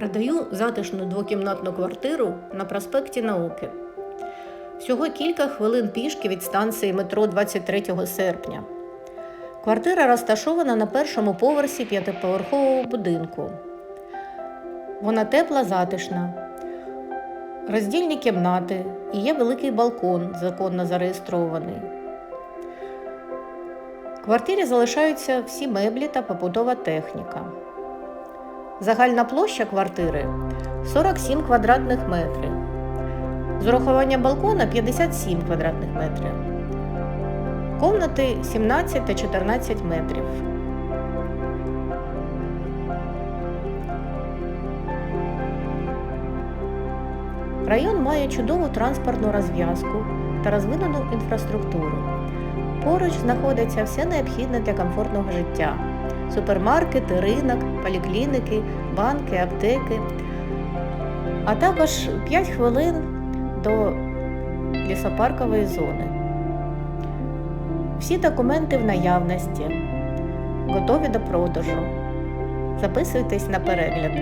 Продаю затишну двокімнатну квартиру на проспекті Науки. Всього кілька хвилин пішки від станції метро 23 серпня. Квартира розташована на першому поверсі п'ятиповерхового будинку. Вона тепла, затишна, роздільні кімнати і є великий балкон, законно зареєстрований. В квартирі залишаються всі меблі та побутова техніка. Загальна площа квартири 47 квадратних метрів. З урахуванням балкона 57 квадратних метрів. Комнати 17 та 14 метрів. Район має чудову транспортну розв'язку та розвинену інфраструктуру. Поруч знаходиться все необхідне для комфортного життя: супермаркети, ринок, полікліники, банки, аптеки, а також 5 хвилин до лісопаркової зони. Всі документи в наявності, готові до продажу. Записуйтесь на перегляд.